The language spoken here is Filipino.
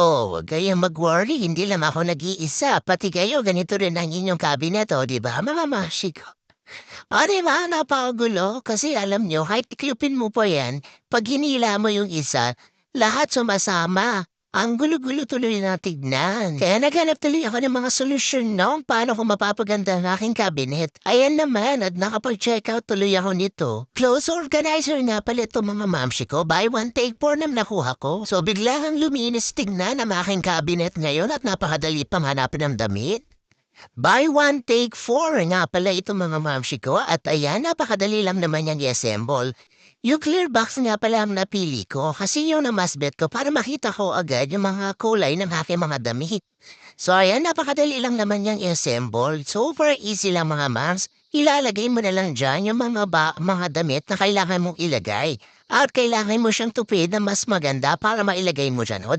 Oh, wag kayong mag-worry, hindi lang ako nag-iisa, pati kayo ganito rin ang inyong cabinet, oh, 'di ba, mga mamshi ko? Oh, 'di ba napakagulo kasi alam niyo kahit iklopin mo pa 'yan, 'pag hinila mo yung isa, lahat sumasama. Ang gulo-gulo tuloy na tignan. Kaya naghanap tuloy ako ng mga solusyon 'no, paano ko mapapaganda ang aking cabinet. Ayan naman at nakapag-checkout tuloy ako nito. Clothes organizer nga pala ito mga mamshi ko, buy one take four na nakuha ko. So bigla kang luminis tignan ang aking cabinet ngayon at napakadali pang hanapin ng damit. Buy one, take four nga pala ito mga mamshi ko at ayan napakadali lang naman niyang i-assemble. Yung clear box nga pala ang napili ko kasi yun ang mas bet ko para makita ko agad yung mga kulay ng aking mga damit. So ayan napakadali lang naman niyang i-assemble. Super easy lang mga mams. Ilalagay mo na lang dyan yung mga, ba- mga damit na kailangan mong ilagay. At kailangan mo siyang tupid na mas maganda para mailagay mo dyan. O,